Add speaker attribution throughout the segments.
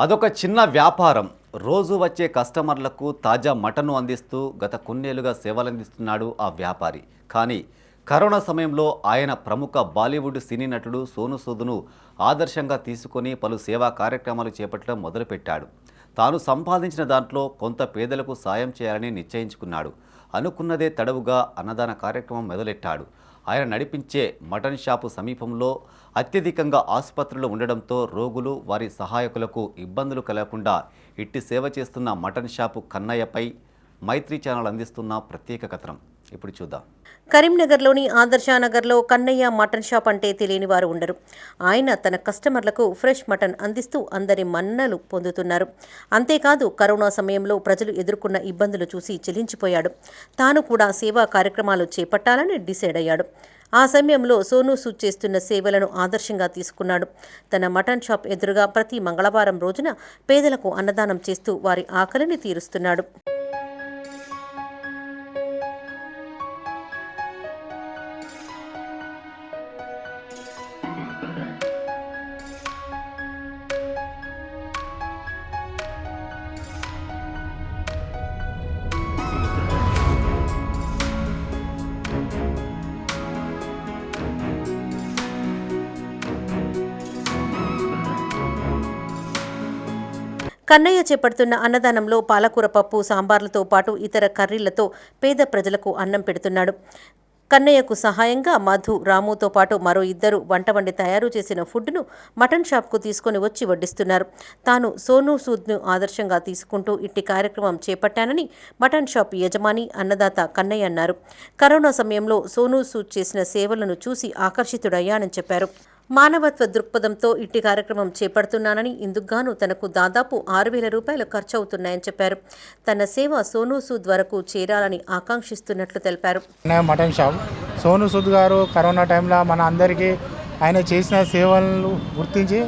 Speaker 1: అదొక చిన్న వ్యాపారం. రోజు వచ్చే కస్టమర్లకు తాజా మటను అందిస్తూ గత కొన్నేళ్ళుగా సేవలందిస్తున్నాడు ఆ వ్యాపారి. కానీ కరోనా సమయంలో ఆయన ప్రముఖ బాలీవుడ్ సినీ నటుడు సోను సూద్ను ఆదర్శంగా తీసుకొని పలు సేవా కార్యక్రమాలు చేపట్టడం మొదలుపెట్టాడు. తాను సంపాదించిన దాంట్లో కొంత పేదలకు సాయం చేయాలని నిశ్చయించుకున్నాడు. అనుకున్నదే తడవుగా అన్నదాన కార్యక్రమం మొదలెట్టాడు. ఆయన నడిపించే మటన్ షాపు సమీపంలో అత్యధికంగా ఆసుపత్రులు ఉండడంతో రోగులు వారి సహాయకులకు ఇబ్బందులు కలగకుండా ఇట్టి సేవ చేస్తున్న మటన్ షాపు కన్నయ్యపై మైత్రి ఛానల్ అందిస్తున్న ప్రత్యేక కథనం. ఇప్పుడు చూద్దాం.
Speaker 2: కరీంనగర్లోని ఆదర్శానగర్లో కన్నయ్య మటన్ షాప్ అంటే తెలియని వారు ఉండరు. ఆయన తన కస్టమర్లకు ఫ్రెష్ మటన్ అందిస్తూ అందరి మన్నలు పొందుతున్నారు. అంతేకాదు కరోనా సమయంలో ప్రజలు ఎదుర్కొన్న ఇబ్బందులు చూసి చెలించిపోయాడు. తాను కూడా సేవా కార్యక్రమాలు చేపట్టాలని డిసైడ్ అయ్యాడు. ఆ సమయంలో సోను సూద్ చేస్తున్న సేవలను ఆదర్శంగా తీసుకున్నాడు. తన మటన్ షాప్ ఎదురుగా ప్రతి మంగళవారం రోజున పేదలకు అన్నదానం చేస్తూ వారి ఆకలిని తీరుస్తున్నాడు. కన్నయ్య చేపడుతున్న అన్నదానంలో పాలకూర పప్పు సాంబార్లతో పాటు ఇతర కర్రీలతో పేద ప్రజలకు అన్నం పెడుతున్నాడు. కన్నయ్యకు సహాయంగా మధు రాముతో పాటు మరో ఇద్దరు వంట వండి తయారు చేసిన ఫుడ్ను మటన్ షాప్కు తీసుకొని వచ్చి వడ్డిస్తున్నారు. తాను సోను సూద్ను ఆదర్శంగా తీసుకుంటూ ఇట్టి కార్యక్రమం చేపట్టానని మటన్ షాప్ యజమాని అన్నదాత కన్నయ్య అన్నారు. కరోనా సమయంలో సోను సూద్ చేసిన సేవలను చూసి ఆకర్షితుడయ్యానని చెప్పారు. మానవత్వ దృక్పథంతో ఇట్టి కార్యక్రమం చేపడుతున్నానని ఇందుకుగాను తనకు దాదాపు ఆరు వేల రూపాయలు ఖర్చు అవుతున్నాయని చెప్పారు. తన సేవ సోనూ సూద్ వరకు చేరాలని ఆకాంక్షిస్తున్నట్లు తెలిపారు.
Speaker 3: Mutton shop. సోనూ సూద్ గారు కరోనా టైంలో మన అందరికీ ఆయన చేసిన సేవలను గుర్తించి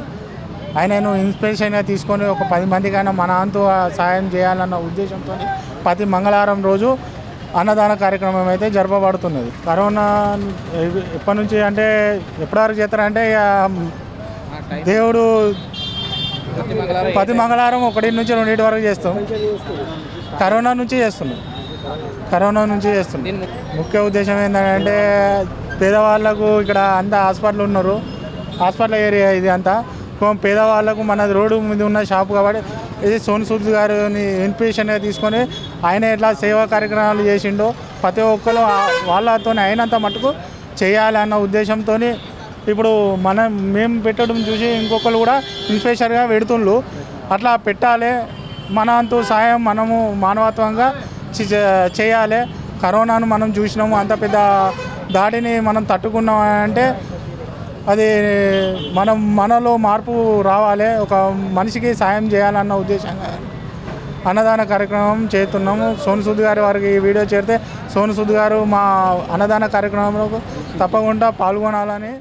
Speaker 3: ఆయనను ఇన్స్పిరేషన్గా తీసుకొని ఒక పది మందికైనా మన అంతు సహాయం చేయాలన్న ఉద్దేశంతో ప్రతి మంగళవారం రోజు అన్నదాన కార్యక్రమం అయితే జరపబడుతున్నది. కరోనా ఎప్పటి నుంచి అంటే ఎప్పటివరకు చేస్తారంటే ఇక దేవుడు ప్రతి మంగళవారం ఒకటి నుంచి రెండింటి వరకు చేస్తాం. కరోనా నుంచి చేస్తున్నాం. కరోనా నుంచి చేస్తున్నాం. ముఖ్య ఉద్దేశం ఏంటంటే పేదవాళ్ళకు ఇక్కడ అంతా హాస్పిటల్ ఉన్నారు. హాస్పిటల్ ఏరియా ఇది అంతా. పేదవాళ్ళకు మన రోడ్డు మీద ఉన్న షాప్ కాబట్టి ఇది సోను సూద్ గారిని ఇన్స్పిరేషన్గా తీసుకొని ఆయన ఎట్లా సేవా కార్యక్రమాలు చేసిండో ప్రతి ఒక్కరు వాళ్ళతో అయినంత మటుకు చేయాలన్న ఉద్దేశంతో ఇప్పుడు మనం మేము పెట్టడం చూసి ఇంకొకరు కూడా ఇన్స్పిరేషన్గా పెడుతుండ్రు అట్లా పెట్టాలి. మన అంతు సాయం మనము మానవత్వంగా చేయాలి. కరోనాను మనం చూసినాము. అంత పెద్ద దాడిని మనం తట్టుకున్నాం అంటే అది మనం మనలో మార్పు రావాలి ఒక మనిషికి సాయం చేయాలన్న ఉద్దేశంగా. అన్నదాన కార్యక్రమం చేస్తున్నాము. సోను సూద్ గారి వారికి ఈ వీడియో చేరితే సోను సూద్ గారు మా అన్నదాన కార్యక్రమంలో తప్పకుండా పాల్గొనాలని